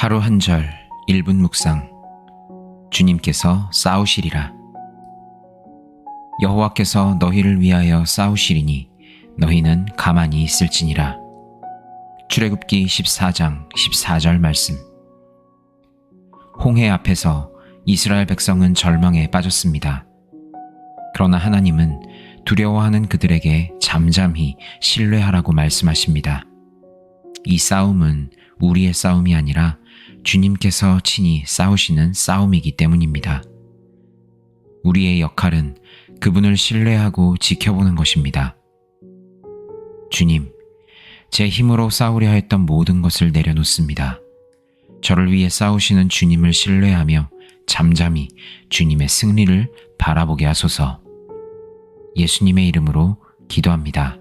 하루 한 절 1분 묵상 주님께서 싸우시리라 여호와께서 너희를 위하여 싸우시리니 너희는 가만히 있을지니라 출애굽기 14장 14절 말씀 홍해 앞에서 이스라엘 백성은 절망에 빠졌습니다. 그러나 하나님은 두려워하는 그들에게 잠잠히 신뢰하라고 말씀하십니다. 이 싸움은 우리의 싸움이 아니라 주님께서 친히 싸우시는 싸움이기 때문입니다. 우리의 역할은 그분을 신뢰하고 지켜보는 것입니다. 주님, 제 힘으로 싸우려 했던 모든 것을 내려놓습니다. 저를 위해 싸우시는 주님을 신뢰하며 잠잠히 주님의 승리를 바라보게 하소서. 예수님의 이름으로 기도합니다.